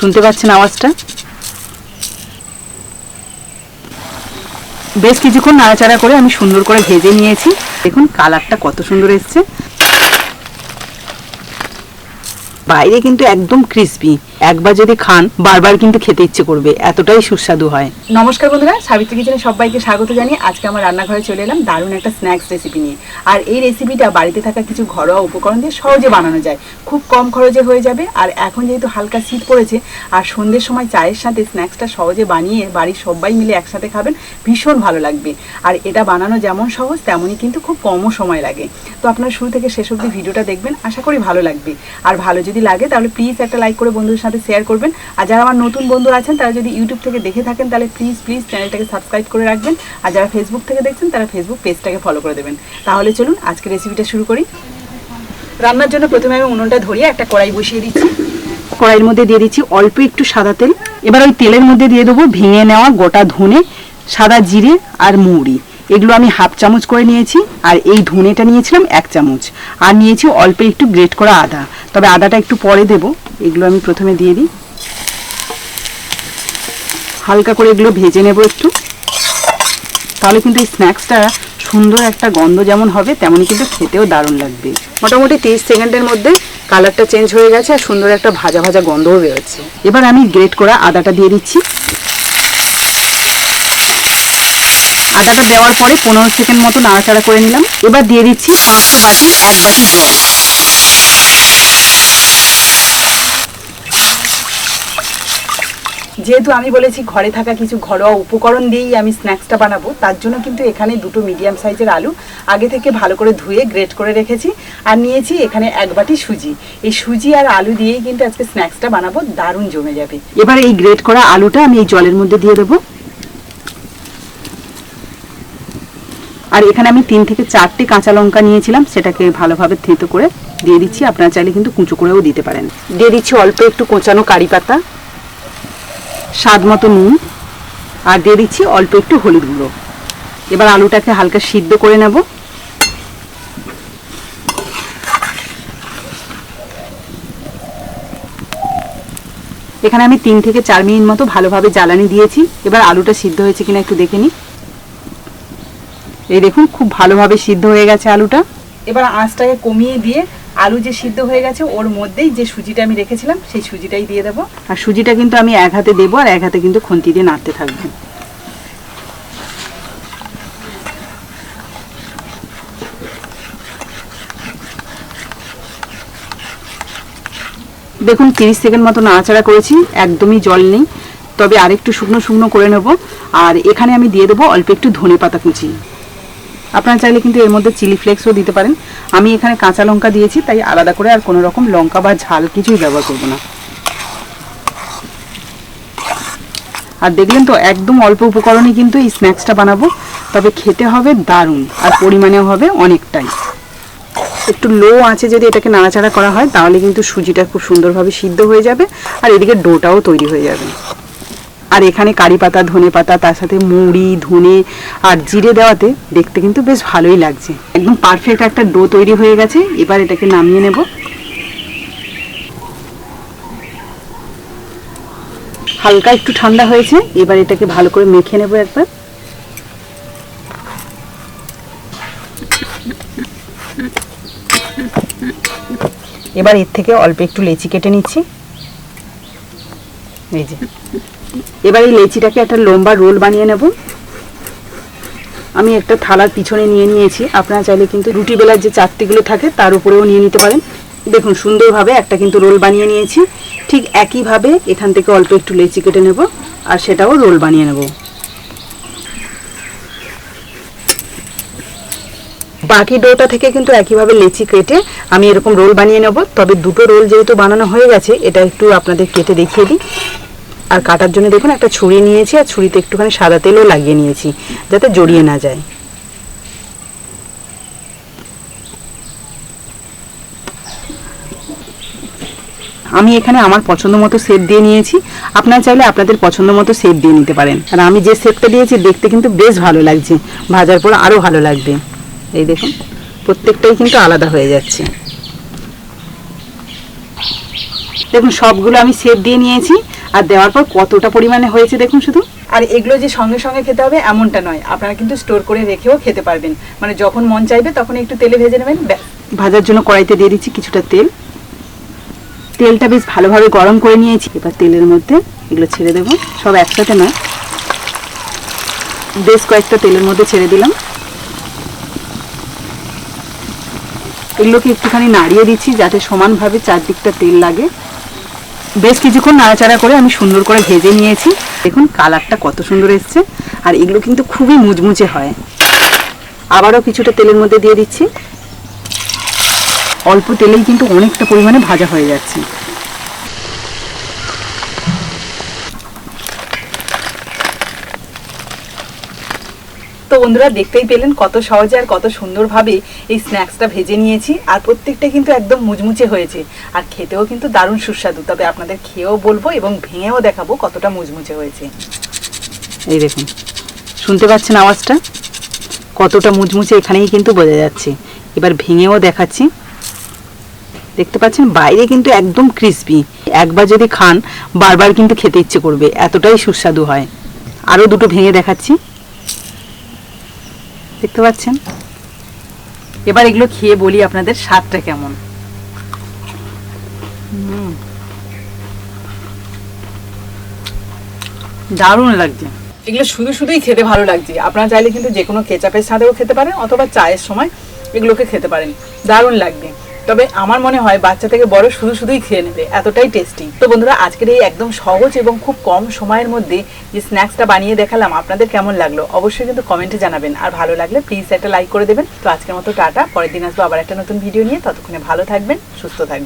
শুনতে পাচ্ছেন আওয়াজটা? বেশ কিছুক্ষণ নাড়াচাড়া করে আমি সুন্দর করে ভেজে নিয়েছি। দেখুন, কালারটা কত সুন্দর এসছে। বাইরে কিন্তু একদম ক্রিস্পি একবার যদি খান, বারবার কিন্তু খেতে ইচ্ছে করবে। এতটাই সুস্বাদু হয়। নমস্কার বন্ধুরা, সাবিত্রী কিচেনে সবাইকে স্বাগত জানিয়ে আজকে আমার রান্নাঘরে চলে এলাম দারুণ একটা স্ন্যাক্স রেসিপি নিয়ে। আর এই রেসিপিটা বাড়িতে থাকা কিছু ঘরোয়া উপকরণ দিয়ে সহজে বানানো যায়। খুব কম খরচে হয়ে যাবে, আর এখন যেহেতু হালকা শীত পড়েছে, আর সন্ধ্যের সময় চায়ের সাথে স্ন্যাক্সটা সহজে বানিয়ে বাড়ির সবাই মিলে একসাথে খাবেন, ভীষণ ভালো লাগবে। আর এটা বানানো যেমন সহজ, তেমনই কিন্তু খুব কমও সময় লাগে। তো আপনারা শুরু থেকে শেষ অবধি ভিডিওটা দেখবেন, আশা করি ভালো লাগবে। আর ভালো যদি লাগে, তাহলে প্লিজ একটা লাইক করে বন্ধুদের সাথে শেয়ার করবেন। আর যারা আমার নতুন বন্ধু আছেন, তারা যদি ইউটিউব থেকে দেখে থাকেন, তাহলে প্লিজ প্লিজ চ্যানেলটাকে সাবস্ক্রাইব করে রাখবেন। আর যারা ফেসবুক থেকে দেখছেন, তারা ফেসবুক পেজটাকে ফলো করে দেবেন। তাহলে চলুন আজকে রেসিপিটা শুরু করি। রান্নার জন্য প্রথমে আমি উনুনটা ধরিয়ে একটা কড়াই বসিয়ে দিচ্ছি। কড়াইয়ের মধ্যে দিয়ে দিচ্ছি অল্প একটু সাদা তেল। এবার ওই তেলের মধ্যে দিয়ে দেবো ভেঙে নেওয়া গোটা ধনে, সাদা জিরে আর মৌরি। এগুলো আমি হাফ চামচ করে নিয়েছি, আর এই ধনেটা নিয়েছিলাম এক চামচ। আর নিয়েছি অল্প একটু গ্রেট করা আদা। তবে আদাটা একটু পরে দেব। এগুলো আমি প্রথমে দিয়ে দিই। হালকা করে এগুলো ভেজে নেব একটু। তাহলে কিন্তু এই স্ন্যাক্সটা সুন্দর একটা গন্ধ যেমন হবে, তেমনই কিন্তু খেতেও দারুণ লাগবে। মোটামুটি তিরিশ সেকেন্ডের মধ্যে কালারটা চেঞ্জ হয়ে গেছে আর সুন্দর একটা ভাজা ভাজা গন্ধও বেরোচ্ছে। এবার আমি গ্রেট করা আদাটা দিয়ে দিচ্ছি। আদাটা দেওয়ার পরে পনেরো সেকেন্ড মতো নাড়াচাড়া করে নিলাম। এবার দিয়ে দিচ্ছি পাঁচশো বাটির এক বাটি জল। যেহেতু আমি বলেছি ঘরে থাকা কিছু ঘরোয়া উপকরণ দিয়েই আমি স্ন্যাক্সটা বানাবো, তার জন্য কিন্তু এখানে দুটো মিডিয়াম সাইজের আলু আগে থেকে ভালো করে ধুয়ে গ্রেট করে রেখেছি আর নিয়েছি এখানে এক বাটি সুজি। এই সুজি আর আলু দিয়েই কিন্তু আজকে স্ন্যাক্সটা বানাবো, দারুণ জমে যাবে। এবার এই গ্রেট করা আলুটা আমি এই জলের মধ্যে দিয়ে দেবো। আর এখানে আমি তিন থেকে চারটে কাঁচা লঙ্কা নিয়েছিলাম, সেটাকে ভালোভাবে থেতো করে দিয়ে দিচ্ছি। আপনারা চাইলে কিন্তু কুচো করেও দিতে পারেন। দিয়ে দিচ্ছি অল্প একটু কোচানো কারি পাতা। স্বাদ মতো নুন আর দিয়ে দিচ্ছি অল্প একটু হলুদ গুঁড়ো। এবার আলুটাকে হালকা সিদ্ধ করে নেব। এখানে আমি তিন থেকে চার মিনিট মতো ভালোভাবে জ্বালানি দিয়েছি। এবার আলুটা সিদ্ধ হয়েছে কিনা একটু দেখে নিই এই দেখুন, খুব ভালোভাবে সিদ্ধ হয়ে গেছে আলুটা। এবার আঁচটাকে কমিয়ে দিয়ে আলু যে সিদ্ধ হয়ে গেছে, ওর মধ্যেই যে সুজিটা আমি রেখেছিলাম, সেই সুজিটাই দিয়ে দেবো। আর সুজিটা কিন্তু আমি এক হাতে দেবো আর এক হাতে কিন্তু খুন্তি দিয়ে নাড়তে থাকব। দেখুন, তিরিশ সেকেন্ড মতো নাড়াচাড়া করেছি, একদমই জল নেই। তবে আরেকটু শুকনো শুকনো করে নেব। আর এখানে আমি দিয়ে দেবো অল্প একটু ধনে পাতা কুচি। আপনারা চাইলে কিন্তু এর মধ্যে চিলি ফ্লেক্সও দিতে পারেন। আমি এখানে কাঁচা লঙ্কা দিয়েছি, তাই আলাদা করে আর কোনো রকম লঙ্কা বা ঝাল কিছুই ব্যবহার করব না। আর দেখলেন তো, একদম অল্প উপকরণে কিন্তু এই স্ন্যাক্সটা বানাবো, তবে খেতে হবে দারুণ, আর পরিমাণেও হবে অনেকটাই। একটু লো আছে যদি এটাকে নাড়াচাড়া করা হয়, তাহলে কিন্তু সুজিটা খুব সুন্দরভাবে সিদ্ধ হয়ে যাবে, আর এদিকে ডোটাও তৈরি হয়ে যাবে। আর এখানে কারি পাতা, ধনে পাতা, তার সাথে মুড়ি, ধনে আর জিরে দেওয়াতে দেখতে কিন্তু বেশ ভালোই লাগছে। একদম পারফেক্ট একটা ডো তৈরি হয়ে গেছে, এবার এটাকে নামিয়ে নেব। হালকা একটু ঠান্ডা হয়েছে, এবার এটাকে ভালো করে মেখে নেব একবার। এবার এর থেকে অল্প একটু লেচি কেটে নিচ্ছি। এই যে। এবার এই লেচিটাকে একটা লম্বা রোল বানিয়ে নেব। আমি একটা থালার পিছনে নিয়ে নিয়েছি। আপনারা চাইলে কিন্তু রুটি বেলার যে চারটিগুলো থাকে, তার উপরেও নিয়ে নিতে পারেন। দেখুন, সুন্দরভাবে একটা কিন্তু রোল বানিয়ে নিয়েছি। ঠিক একইভাবে এখান থেকে অল্প একটু লেচি কেটে নেব আর সেটাও রোল বানিয়ে নেব। বাকি ডোটা থেকে কিন্তু একইভাবে লেচি কেটে আমি এরকম রোল বানিয়ে নেব। তবে দুটো রোল যেহেতু বানানো হয়ে গেছে, এটা একটু আপনাদের কেটে দেখিয়ে দিই। আর কাটার জন্য দেখুন একটা ছুরি নিয়েছি, আর ছুরিতে একটুখানি সাদা তেলও লাগিয়ে নিয়েছি, যাতে জড়িয়ে না যায়। আমি এখানে আমার পছন্দ মতো সেপ দিয়ে নিয়েছি। আপনারা চাইলে আপনাদের পছন্দ মতো সেপ দিয়ে নিতে পারেন। আর আমি যে সেপটা দিয়েছি, দেখতে কিন্তু বেশ ভালো লাগছে। ভাজার পর আরও ভালো লাগবে। এই দেখুন, প্রত্যেকটাই কিন্তু আলাদা হয়ে যাচ্ছে। দেখুন সবগুলো আমি সেট দিয়ে নিয়েছি আর দেওয়ার পর কতটা পরিমাণে হয়েছে দেখুন শুধু। আর এগুলো যে সঙ্গে সঙ্গে খেতে হবে এমনটা নয়। আপনারা কিন্তু স্টোর করে রেখেও খেতে পারবেন। মানে যখন মন চাইবে তখন একটু তেলে ভেজে নেবেন ভাজার জন্য কড়াইতে দিয়ে দিচ্ছি কিছুটা তেল। তেলটা বেশ ভালোভাবে গরম করে নিয়েছি। এবার তেলের মধ্যে এগুলো ছেড়ে দেবো। সব একসাথে নয়। বেশ কয়েকটা তেলের মধ্যে ছেড়ে দিলাম। এগুলোকে একটুখানি নাড়িয়ে দিচ্ছি যাতে সমানভাবে চারদিকটা তেল লাগে। বেশ কিছুক্ষণ নাড়াচাড়া করে আমি সুন্দর করে ভেজে নিয়েছি। দেখুন, কালারটা কত সুন্দর এসছে। আর এগুলো কিন্তু খুবই মুচমুচে হয়। আবারও কিছুটা তেলের মধ্যে দিয়ে দিচ্ছি। অল্প তেলেই কিন্তু অনেকটা পরিমাণে ভাজা হয়ে যাচ্ছে। তো বন্ধুরা দেখতেই পেলেন কত সহজে আর কত সুন্দরভাবে এই স্ন্যাক্সটা ভেজে নিয়েছি। আর প্রত্যেকটা কিন্তু একদম মুচমুচে হয়েছে। আর খেতেও কিন্তু দারুণ সুস্বাদু। তবে আপনাদের খেয়েও বলব এবং ভেঙেও দেখাবো কতটা মুচমুচে হয়েছে। এই দেখুন, শুনতে পাচ্ছেন আওয়াজটা? কতটা মুচমুচে এখানেই কিন্তু বোঝা যাচ্ছে। এবার ভেঙেও দেখাচ্ছি। দেখতে পাচ্ছেন, বাইরে কিন্তু একদম ক্রিস্পি একবার যদি খান, বারবার কিন্তু খেতে ইচ্ছে করবে। এতটাই সুস্বাদু হয়। আরও দুটো ভেঙে দেখাচ্ছি। দেখতে পাচ্ছেন? এবার এগুলো খেয়ে বলি আপনাদের স্বাদটা কেমন। দারুণ লাগছে। এগুলো শুধু শুধুই খেতে ভালো লাগছে। আপনারা চাইলে কিন্তু যে কোনো কেচাপের সাথেও খেতে পারেন অথবা চায়ের সময় এগুলোকে খেতে পারেন। দারুণ লাগবে। তবে আমার মনে হয় বাচ্চা থেকে বড় শুধু শুধুই খেয়ে নেবে, এতটাই টেস্টি তো বন্ধুরা, আজকের এই একদম সহজ এবং খুব কম সময়ের মধ্যে যে স্ন্যাক্সটা বানিয়ে দেখালাম, আপনাদের কেমন লাগল অবশ্যই কিন্তু কমেন্টে জানাবেন। আর ভালো লাগলে প্লিজ একটা লাইক করে দেবেন। তো আজকের মতো টাটা, পরের দিন আসব আবার একটা নতুন ভিডিও নিয়ে। ততক্ষণে ভালো থাকবেন, সুস্থ থাকবেন।